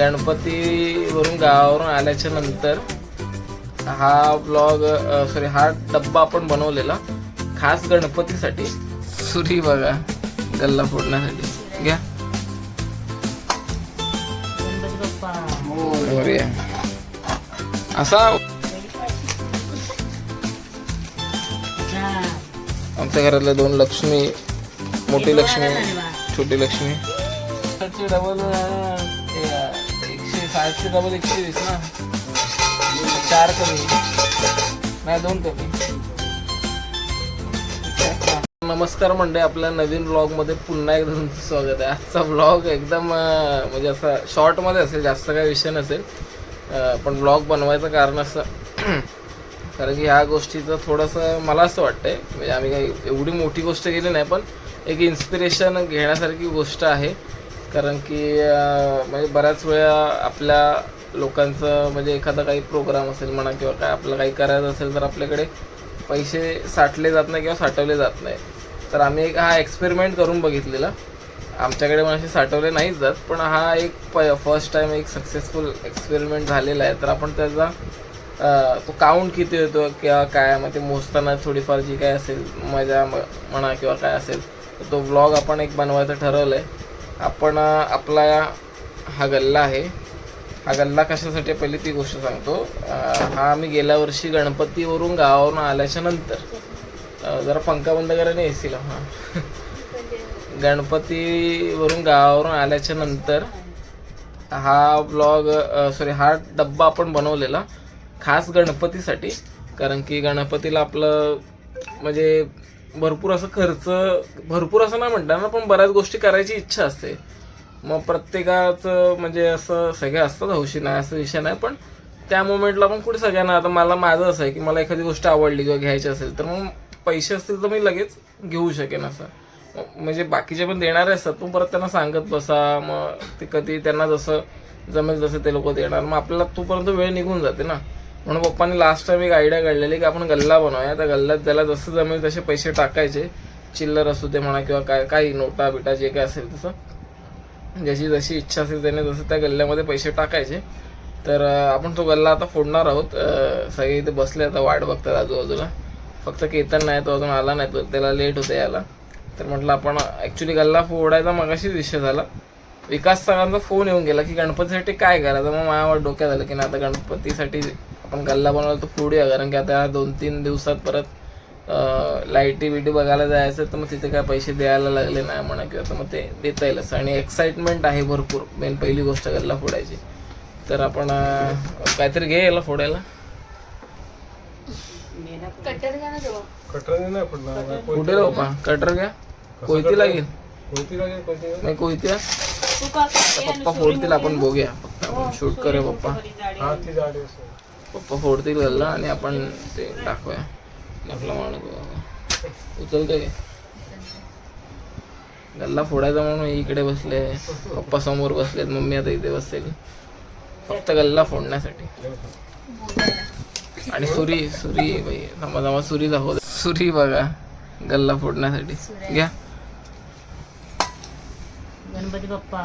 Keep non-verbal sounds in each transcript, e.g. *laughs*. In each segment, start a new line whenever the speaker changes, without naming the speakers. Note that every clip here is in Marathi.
गणपतीवरून गावावरून आल्याच्यानंतर हा ब्लॉग सॉरी हा डब्बा आपण बनवलेला खास गणपतीसाठी सुरी बघा गल्ला फोडण्यासाठी घ्या. असा. आमच्या घरातल्या दोन लक्ष्मी मोठी लक्ष्मी. छोटी लक्ष्मी डबल सातशे डबल एकशे वीस ना. चार कमी. नाही दोन कमी. नमस्कार मंडळी आपल्या नवीन ब्लॉगमध्ये पुन्हा एकदा तुमचं स्वागत आहे. आजचा ब्लॉग एकदम म्हणजे असा शॉर्टमध्ये असेल जास्त काही विषय नसेल. पण ब्लॉग बनवायचं कारण असं *clears throat* कारण की ह्या गोष्टीचं थोडंसं मला असं वाटतंय म्हणजे आम्ही काही एवढी मोठी गोष्ट केली नाही पण एक इन्स्पिरेशन घेण्यासारखी गोष्ट आहे. कारण की म्हणजे बऱ्याच वेळा आपल्या लोकांचं म्हणजे एखादा काही प्रोग्राम असेल म्हणा किंवा काय आपलं काही करायचं असेल तर आपल्याकडे पैसे साठले जात नाही किंवा साठवले जात नाही. तर आम्ही एक हा एक्सपेरिमेंट करून बघितलेला. आमच्याकडे पण असे साठवले नाहीच जात पण हा एक प फर्स्ट टाईम एक सक्सेसफुल एक्सपेरिमेंट झालेला आहे. तर आपण त्याचा तो काउंट किती होतो किंवा काय मग ते मोजताना थोडीफार जी काय असेल मजा म्हणा किंवा काय असेल तर तो ब्लॉग आपण एक बनवायचं ठरवलं आहे आपण आपला हा गल्ला आहे. हा गल्ला कशासाठी पहिली ती गोष्ट सांगतो. हा आम्ही गेल्या वर्षी गणपतीवरून गावावरून आल्याच्यानंतर जरा पंखा बंद करायला नाही एसीला हां. गणपतीवरून गावावरून आल्याच्यानंतर हा ब्लॉग सॉरी हा डब्बा आपण बनवलेला खास गणपतीसाठी. कारण की गणपतीला आपलं म्हणजे भरपूर असं खर्च भरपूर असं नाही म्हणता ना पण बऱ्याच गोष्टी करायची इच्छा असते. मग प्रत्येकाचं म्हणजे असं सगळे असतात हौशी नाही असं विषय नाही पण त्या मोमेंटला पण कुठे सगळ्यांना आता मला माझं असं आहे की मला एखादी गोष्ट आवडली किंवा घ्यायची असेल तर मग पैसे असतील तर मी लगेच घेऊ शकेन असं. म्हणजे बाकीचे पण देणारे असतात पण परत त्यांना सांगत बसा मग ते कधी त्यांना जसं जमेल तसं ते लोक देणार. मग आपल्याला तोपर्यंत वेळ निघून जाते ना. म्हणून पप्पाने लास्ट टाइम एक आयडिया काढलेली की आपण गल्ला बनवूया. त्या गल्ल्यात त्याला जसं जमेल तसे पैसे टाकायचे. चिल्लर असू दे म्हणा किंवा काय काही नोटा बिटा जे काय असेल तसं. ज्याची जशी इच्छा असेल त्याने जसं त्या गल्ल्यामध्ये पैसे टाकायचे. तर आपण तो गल्ला आता फोडणार आहोत. सगळे इथे बसले आता वाट बघतात आजूबाजूला. फक्त केतन नाही तो अजून आला नाही तो त्याला लेट होते यायला. तर म्हटलं आपण ॲक्च्युली गल्ला फोडायचा मगाशीच विषय झाला. विकास सरांचा फोन येऊन गेला की गणपतीसाठी काय करायचं? मग माझ्यावर डोक्यात आलं की नाही आता गणपतीसाठी आपण गल्ला बनवला तर फोडूया कारण की आता दोन तीन दिवसात परत लाईटी बिटी बघायला जायचं तर मग तिथे काय पैसे द्यायला लागले नाही म्हणा किंवा तर मग ते देता येईल असं. आणि एक्साइटमेंट आहे भरपूर मेन पहिली गोष्ट गल्ला फोडायची. तर आपण काहीतरी घे याला फोडायला.
कट्टर घ्या ना
कुठे कटर घ्या. कोयती लागेल? नाही कोयती पप्पा फोडतील आपण बघूया. फक्त शूट करूया पप्पा. पप्पा फोडतील गल्ला आणि आपण ते टाकूया. आपला माणूस उचलतोय? गल्ला फोडायचा म्हणून इकडे बसले. पप्पा समोर बसलेत. मम्मी आता इथे बसेल. फक्त गल्ला फोडण्यासाठी. आणि सुरी सुरी बाई. थांबा थांबा. सुरी दाखव सुरी बघा. गल्ला फोडण्यासाठी. घ्या.
गणपती बाप्पा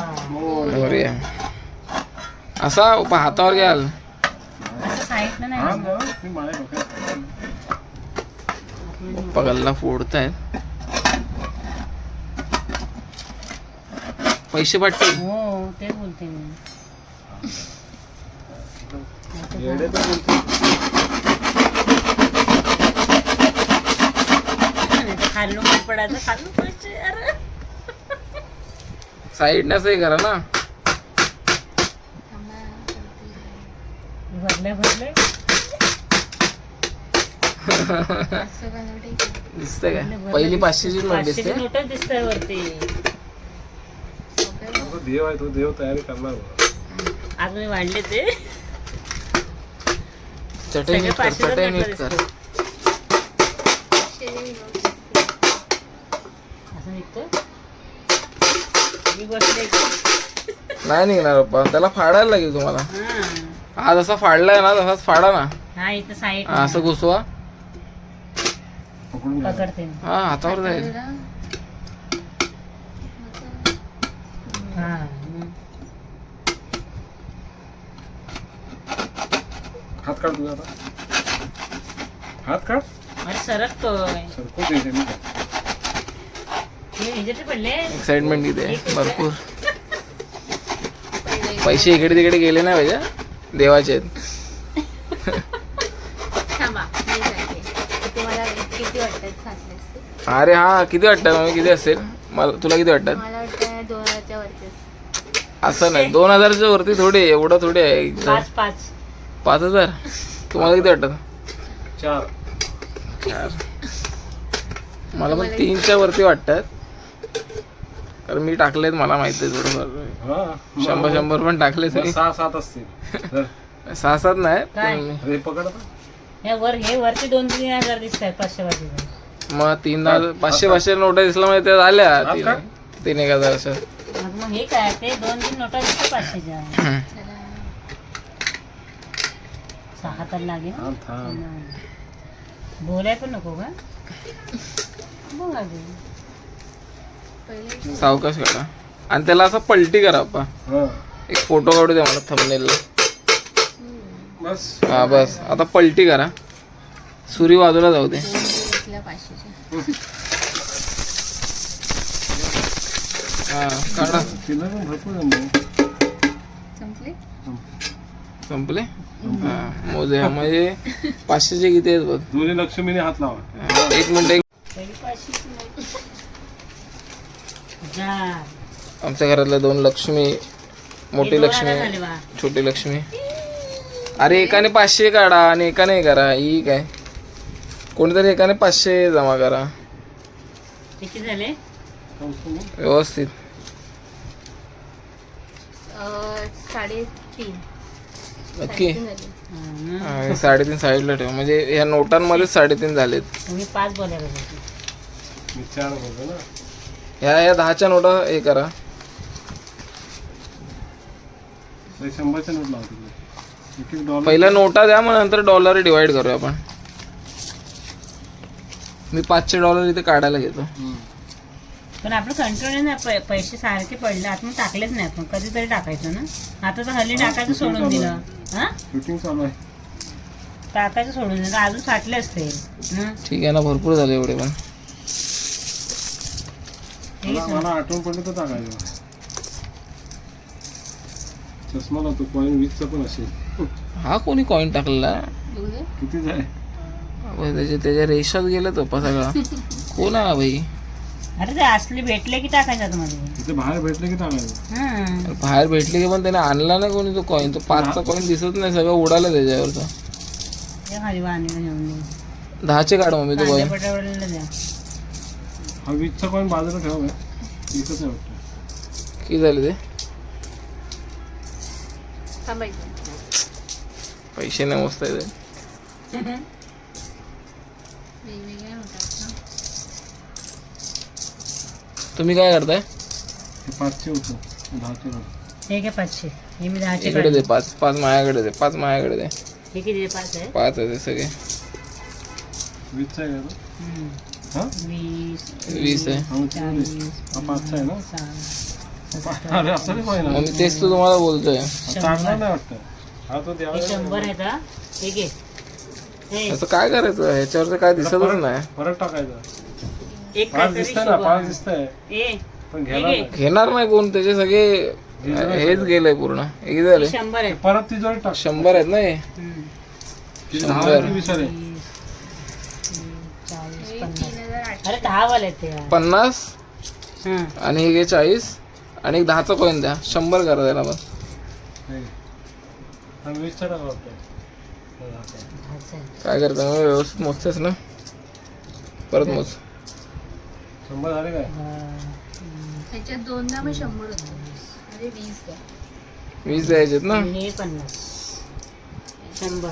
असा पप्पा हातावर घ्याल.
हा ना, ती माझ्या डोक्यात
पप्पा गल्ला फोडतायत. पैसे पाठतील
हो तेच बोलते मी.
येडे तर बोलते.
खाल्लो पडायचं खाल्लो पैसे अरे.
साईडनेच हे करा ना.
भरले भरले.
दिसतंय काय पहिली पाचशेची नोट दिसते.
नोटच दिसतंय वरती.
देव आहे तो देव तयारी करणार.
आज मी वाढले ते.
चटई नीट कर चटई
नोट असं निघतो
नाही निघणार पप्पा. त्याला फाडायला लागेल तुम्हाला.
हा.
हा जसा फाडलाय ना तसाच फाडा ना.
हा इथं साईड
असं घुसवा. हा हातावर जाईल
हात
काढ तुझा हात काढ. दे
एक्साइटमेंट इथे भरपूर. पैसे इकडे तिकडे गेले नाही पाहिजे देवाचे आहेत.
किती वाटतात
अरे हा किती वाटतात मग किती असेल? मला तुला किती वाटतात?
मला वाटतं दोन हजारच्या वरती
असं नाही. दोन हजारच्या वरती थोडे एवढं थोडे आहे.
पाच पाच.
पाच हजार? तुम्हाला किती वाटतात?
चार.
चार. मला पण तीनच्या वरती वाटतात. कारण मी टाकलेत मला माहिती आहे थोडंफार
हा.
शंभर शंभर पण टाकले
मग सहा सात असतील. *laughs* तर
सहा सात नाही
काय?
पण
पकड आता.
हे वर हे वरती दोन तीन हजार दिसत आहेत पाचशे पाचशे
मग तीन हजार पाचशे पाचशे नोटा दिसल्या म्हणजे त्या झाल्या तीन. तीन एक हजार अशा.
मग मग हे काय? ते दोन तीन नोटा दिसतात पाचशेच्या
हम्म.
चला
सहा तर लागेल. बोलाय पण नको का बघा ते.
पहिले
सावकाश काढा. आणि त्याला असं पलटी करा आपा
हा.
एक फोटो काढू द्या मला थंबनेलला
बस.
हा बस. आता पलटी करा. सुरी बाजूला जाऊ दे. हा काढा.
संपले?
संपले? हा मोजे म्हणजे पाचशेचे किती आहेत बघ.
दोन्ही लक्ष्मीने हात लावा.
हा, एक मिनिट एक. आमच्या घरातल्या दोन लक्ष्मी मोठी लक्ष्मी. छोटी लक्ष्मी. अरे एकाने पाचशे काढा आणि एकाने हे करा ही काय? कोणीतरी एकाने पाचशे जमा करा.
किती झाले?
व्यवस्थित. नक्की
साडेतीन.
साईडला ठेव. म्हणजे ह्या नोटांमध्ये साडेतीन झालेत.
तुम्ही पाच बोलायला पाहिजे.
ह्या या दहाच्या नोटा हे करा.
शंभरच्या नोट लावतो.
पहिल्या नोटा द्या मग नंतर डॉलर डिवाइड करूया आपण. मी पाचशे डॉलर इथे काढायला घेतो.
पण आपलं कंट्रोल ना पै- पैसे सारखे पडले आता टाकलेच नाही आपण कधीतरी टाकायचं ना? आता तर हल्ली टाकायचं सोडून दिलं. हा?
शूटिंग चालू आहे.
टाकायचं सोडून दिलं. अजून साठले असते. हं?
ठीक आहे ना भरपूर झाले एवढे पण.
ना.
मला आठवण पडलं तर टाकायचं. चष्मा लावतो पॉईंट वीसचा पण असेल.
हा कोणी कॉईन टाकलेला.
किती
अबे, त्याच्या त्याच्या रेषात गेला तो सगळा कोण आहे हा भाई
अरे ते असले भेटले की टाकायचं
तिथे बाहेर भेटले की टाकायचं.
हं.
अरे बाहेर भेटले की पण त्याने आणला ना कोणी तो कॉईन तो पाचचा कॉईन दिसत नाही सगळं उडाला त्याच्यावरचा
ते. खाली बांधून घेऊन दे.
दहाचे काढ मम्मी तो
कांद्या
कॉईन
बटाट्याला द्या
हा वीसचा कॉईन बाजूला ठेवा काय वाटतं.
किती झाले ते?
थांबायचं.
पैसे नाही मोजता येते
वेगवेगळे होतात
तुम्ही काय करताय?
हे पाचशे होतं. दहाचे होतं.
हे घे पाचशे. हे मी दहाचे
इकडे
काढले.
दे पाच पाच माझ्याकडे दे पाच माझ्याकडे दे.
हे किती आहे? पाच आहे.
पाच आहे ते सगळे.
वीसचा आहे का तो?
हं.
हा?
वीस
वीस आहे.
हा, मग झाले?
चाळीस
हा पाचचा आहे ना?
सहा
अरे असं नाही पाहिजे
मग मी तेच तर तुम्हाला बोलतोय.
चांगला नाही वाटतं. हा तो द्यावा
हे शंभर आहेत हा हे घे. हे.
असं काय करायचं? ह्याच्यावर काय दिसतच नाही.
परत टाकायचं.
एक
पाच
काहीतरी
दिसतंय ना. पाच दिसतंय.
ए
पण
हे
घ्यायला
घे.
नाही.
घेणार नाही कोण? त्याचे सगळे हेच गेलंय पूर्ण. हे किती झाले?
हे शंभर आहेत
परत ती जोडी टाक.
शंभर आहेत ना हे.
ती
शंभर.
दहा वाली वीस आले.
वीस, चाळीस पन्नास.
तीन हजार आठ
अरे दहा वाले आहेत ते.
पन्नास
हं.
आणि हे घे चाळीस आणि एक दहाचा कॉईन द्या. शंभर करा त्याला बस
हे.
काय करता? मग व्यवस्थित मोजतेस ना? परत मोज.
शंभर झाले काय?
दहा,
ह्याच्यात दोनदा मग शंभर होतं. अरे वीस द्या.
वीस द्यायचेत ना?
हे पन्नास. शंभर.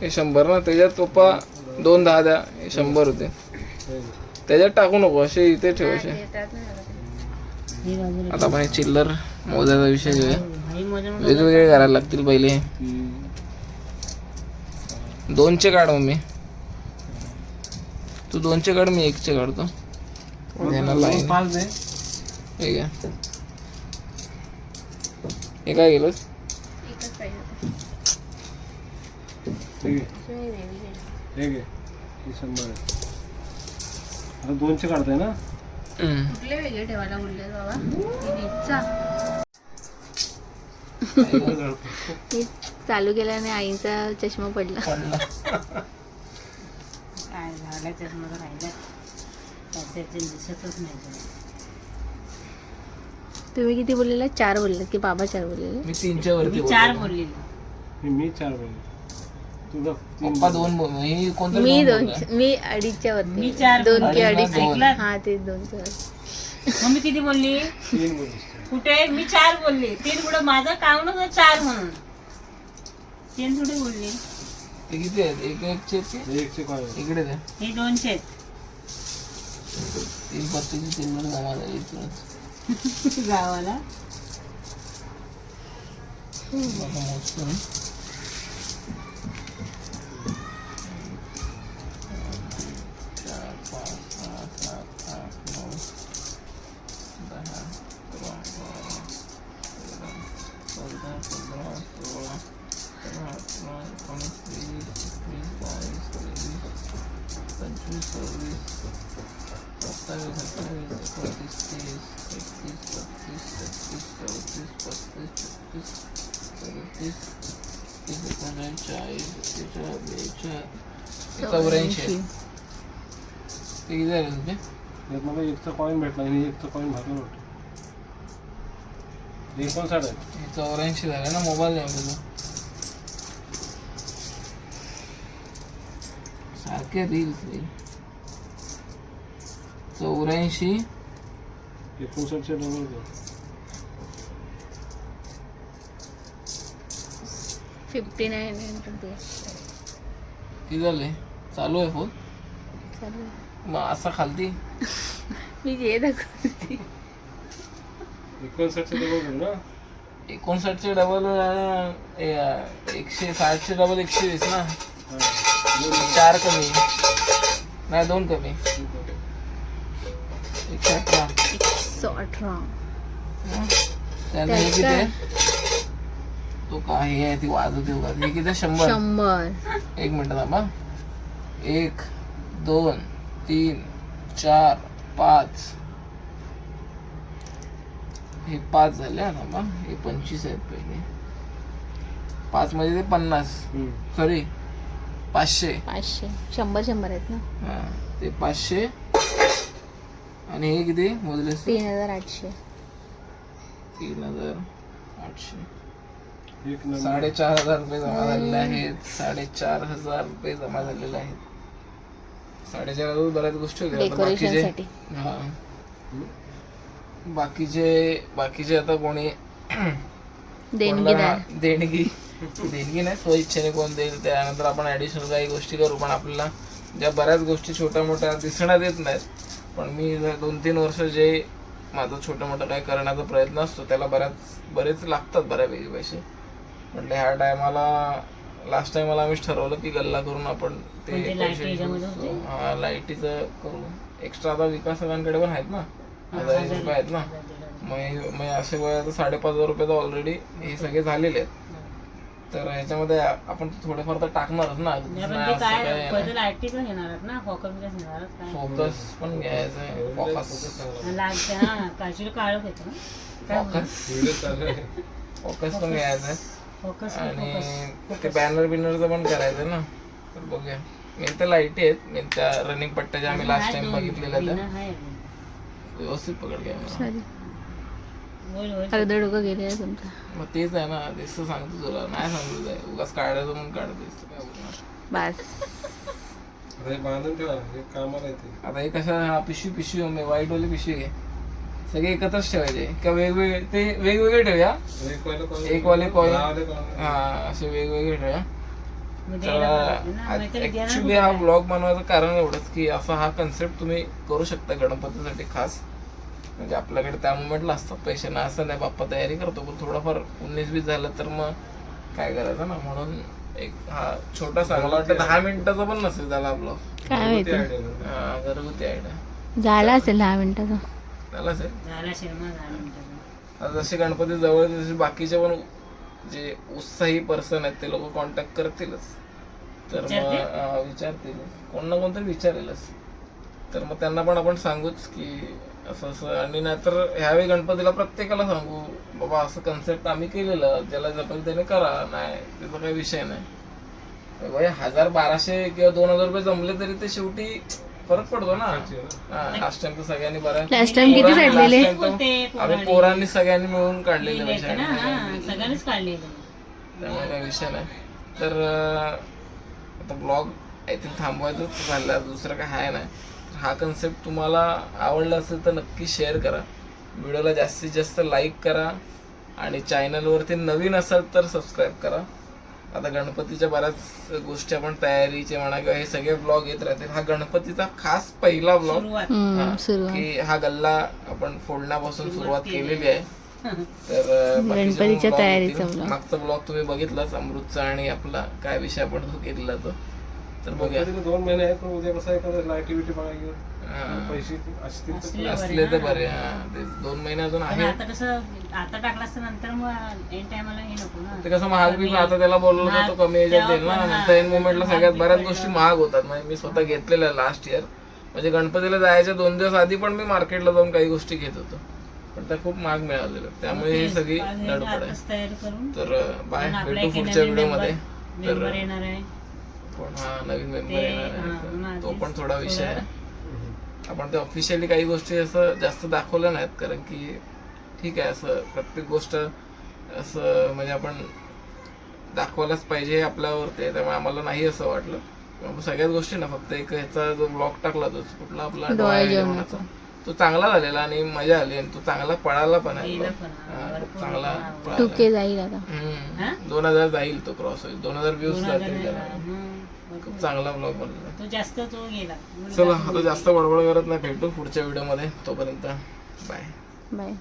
हे शंभर ना? त्याच्यात पप्पा दोन दहा द्या. हे शंभर होते.
हे.
त्याच्यात टाकू नको. असे इथे ठेव असे.
ना
आता आपण हे चिल्लर मोजायचा विषय घेऊया. वेगवेगळे करायला लागतील पहिले. दोनचे काढ मम्मी तू दोनचे काढ मी एकचे काढतो. हे हे काय
आता दोनशे काढताय ना.
कुठले वेगळे ठेवायला बोलले बाबा? मी चालू केल्याने आईचा चष्मा पडला.
पडला
काय झालं चष्मा तर राहिला त्याचे दिसतच नाही ते.
तुम्ही किती बोललेला? चार बोलले की बाबा चार बोललेले
मी तीनच्या वरती
मी चार. बोललेली.
मी चार बोलले. तुझा तीन
पप्पा दोन बोल कोणतं
मी
दोन
दोन
बोलला?
मी अडीचच्या वरती.
मी चार
दोन की
अडीच
अडीच
ना दोन.
ऐकलं?
हा ते दोनच्या वरती.
मग मी किती बोलली?
तीन बोललीस
कुठे मी चार बोलली तीन कुठं माझं काउंट होतं चार म्हणून तीन कुठे बोलली
ते किती आहेत एक एकचे आहेत की?
हे एकशे काय
इकडे द्या
हे दोनशे आहेत.
तीन पत्तीची तीन जमा झाली इथूनच. *laughs*
गावाला
बघा मोजतो. सव्वीस, सत्तावीस, अठ्ठावीस, एकोणतीस, तीस, एकतीस, बत्तीस, तेहतीस, चौतीस, पस्तीस, छत्तीस, सदतीस, तीस, एकोणचाळीस, चाळीस, एक्केचाळीस, बेचाळीस, चौऱ्याऐंशी. आहे. ते किती झाले तुझे
यात मला एकचा कॉईन भेटला आणि एकचा कॉईन भरला वाटतं एकोणसाठ आहे.
चौऱ्याऐंशी झाले ना मोबाईल नाही तुझा सारखे रील्स रील चौऱ्याऐंशी
एकोणसाठचे डबल कर
फिफ्टी नाईन
किती झाले चालू आहे फोन
चालू
मग असा खालती
मी जे दाखवते
एकोणसाठचे डबल ना
एकोणसाठचे डबल एकशे साठचे डबल एकशे वीस ना. चार कमी. नाही दोन कमी. एकशे अठरा.
एकशे अठरा.
हे. किती आहे? तो काय आहे ती वाजवते उगाच. हे किती आहे? शंभर.
शंभर.
एक मिनिट थांबा एक दोन तीन चार पाच. हे पाच झाले हा थांबा हे. पंचवीस आहेत पहिले. पाच म्हणजे ते पन्नास.
हम्म.
पाचशे.
पाचशे. शंभर शंभर आहेत ना?
हा ते पाचशे. आणि हे किती? मोजले
तीन हजार आठशे.
तीन हजार आठशे. साडेचार हजार रुपये जमा झालेले आहेत. साडेचार हजार रुपये जमा झालेले आहेत. साडेचार हजार बऱ्याच गोष्टी होत्या. आता
डेकोरेशन
बाकीचे
साठी.
हा. बाकीचे बाकीचे आता कोणी
देणगीदार.
कोणाला देणगी देणगी नाही स्वइच्छेने कोण देईल त्यानंतर आपण ऍडिशनल काही गोष्टी करू पण आपल्याला ज्या बऱ्याच गोष्टी छोट्या मोठ्या दिसण्यात येत नाहीत पण मी दोन तीन वर्ष जे माझं छोटं मोठं काही करण्याचा प्रयत्न असतो त्याला बऱ्याच बरेच लागतात बऱ्यापैकी पैसे. म्हटले ह्या टायमाला लास्ट टाइमला आम्हीच ठरवलं की गल्ला करून आपण ते पैसे लाईटीचं करू. एक्स्ट्रा आता विकास सगळ्यांकडे पण आहेत ना हजार रुपये आहेत ना. मग मग असे वय आता साडेपाच हजार रुपये तर ऑलरेडी हे सगळे झालेले आहेत. तर ह्याच्यामध्ये आपण थोडेफार तर टाकणारच ना.
म्हणजे आपण
नाही
ते
असं
काय
काही
बदल आयटीच घेणार आहेत ना? फोकस बिकस घेणार आहेत काय?
फोकस पण घ्यायचं फोकस
लागते हा. काशीला काळोख येतो ना?
फोकस
व्हिडिओ चालू आहे
फोकस पण घ्यायचं
फोकस
आणि ते बॅनर बिनरचं पण करायचं ना. तर बघूया. मी तर लाईटी आहेत मी त्या रनिंग पट्ट्या ज्या आम्ही लास्ट टाइम बघितलेल्या त्या. व्यवस्थित पकड घ्या.
अर्ध डोकं गेले तुमचं
मग तेच आहे ना तेच तर सांगतो तुला. नाही सांगतो उगाच काढायचं म्हणून काढतेस काय बोलणार.
बस.
अरे बांधून ठेवा हे कामाला येते
आता हे कसं हा पिशवी पिशवी मी व्हाईट वाली पिशवी घे. सगळे एकत्रच ठेवायचे. का वेगवेगळे ते वेगवेगळे ठेवूया.
एक वाले
एक वाले कॉईन हा असे वेगवेगळे ठेवूया. ऍक्च्युली हा ब्लॉग बनवायचं कारण एवढंच की असा हा कन्सेप्ट तुम्ही करू शकता गणपतीसाठी खास. म्हणजे आपल्याकडे त्या मुमेंटला असतात. पैसे ना असं नाही बाप्पा तयारी करतो पण थोडंफार उन्नीस बीस झालं तर मग काय करायचं ना? म्हणून एक हा छोटासा मला वाटतं दहा मिनिटाचा पण नसेल झाला ब्लॉग
काय माहिती?
हा घरगुती आयडिया
झाला असेल दहा मिनिटाचा.
झाला असेल?
झाला शर्मा झाला मिनिटाचा.
आता जसे गणपती जवळ येतील, तसे बाकीचे पण जे उत्साही पर्सन आहेत ते लोक कॉन्टॅक्ट करतीलच. तर मग विचारतील. कोण ना कोणतरी विचारेलच. तर मग त्यांना पण आपण सांगूच की असं असं. आणि नाहीतर ह्यावेळी गणपतीला प्रत्येकाला सांगू बाबा असं कन्सेप्ट आम्ही केलेलं ज्याला जपेल त्याने करा. नाही त्याचा काही विषय नाही. हजार बाराशे किंवा दोन हजार रुपये जमले तरी ते शेवटी फरक पडतो ना. लास्ट टाइम तर सगळ्यांनी बरं
लास्ट टाइम किती
ते
आम्ही पोरांनी. सगळ्यांनी मिळून काढलेले
सगळ्यांनीच काढलेलं.
त्यामुळे काही विषय नाही. तर आता ब्लॉग आय थिंक थांबवायचंच झालं दुसरं काय आहे नाही. हा कन्सेप्ट तुम्हाला आवडला असेल तर नक्की शेअर करा. व्हिडिओला जास्तीत जास्त लाईक करा आणि चॅनलवरती नवीन असाल तर सबस्क्राईब करा. आता गणपतीच्या बऱ्याच गोष्टी आपण तयारीचे म्हणा किंवा हे सगळे ब्लॉग येत राहतील. हा गणपतीचा खास पहिला ब्लॉग की हा गल्ला आपण फोडण्यापासून सुरुवात केलेली आहे. *laughs* तर
गणपतीच्या तयारीचा.
मागचा ब्लॉग तुम्ही बघितलाच अमृतचा आणि आपला काय विषय आपण तो केलेला तो. तर बघूया.
दोन महिने आहेत पण उद्या कसं एखादं ऍक्टिव्हिटी बघायला. पैसे असतील तर
असले
तर.
ना.
बरे हा. ते दोन महिने अजून आहे
आता कसं आता टाकला असतं नंतर मग एन टायमाला हे नको ना.
ते कसं महाग बी आता त्याला बोललो होतो तो कमी याच्यात देईल ना नंतर एन मुवमेंटला सगळ्यात बऱ्याच गोष्टी महाग होतात. म्हणजे मी स्वतः घेतलेल्या लास्ट इयर म्हणजे गणपतीला जायच्या दोन दिवस आधी पण मी मार्केटला जाऊन काही गोष्टी घेत होतो. पण त्या खूप महाग मिळालेल्या. त्यामुळे ही सगळी
हे
धडपड आहे.
आताच तयारी करून.
तर बाय. भेटू पुढच्या
नवीन
व्हिडिओ कोण हा नवीन मेंबर
ते,
येणार
हा,
आहे तो पण थोडा विषय आहे. आपण ते ऑफिशियली काही गोष्टी असं जास्त दाखवल्या नाहीत कारण की ठीक आहे असं प्रत्येक गोष्ट असं म्हणजे आपण दाखवायलाच पाहिजे हे आपल्यावरती आहे त्यामुळे आम्हाला नाही असं वाटलं सगळ्याच गोष्टी ना फक्त एक ह्याचा जो ब्लॉग टाकला तो कुठला आपला
डोळे जेवणाचा.
तो चांगला झालेला आणि मजा आली आणि तो चांगला पळाला पण आहे चांगला. पळाला.
टुके जाईल आता?
हम्म. दोन हजार जाईल तो क्रॉस होईल दोन हजार व्ह्यूज जातील त्याला. खूप चांगला ब्लॉग बनला.
तो जास्त तो गेला.
चला आता जास्त बडबड करत नाही भेटू पुढच्या व्हिडिओमध्ये. तोपर्यंत बाय
बाय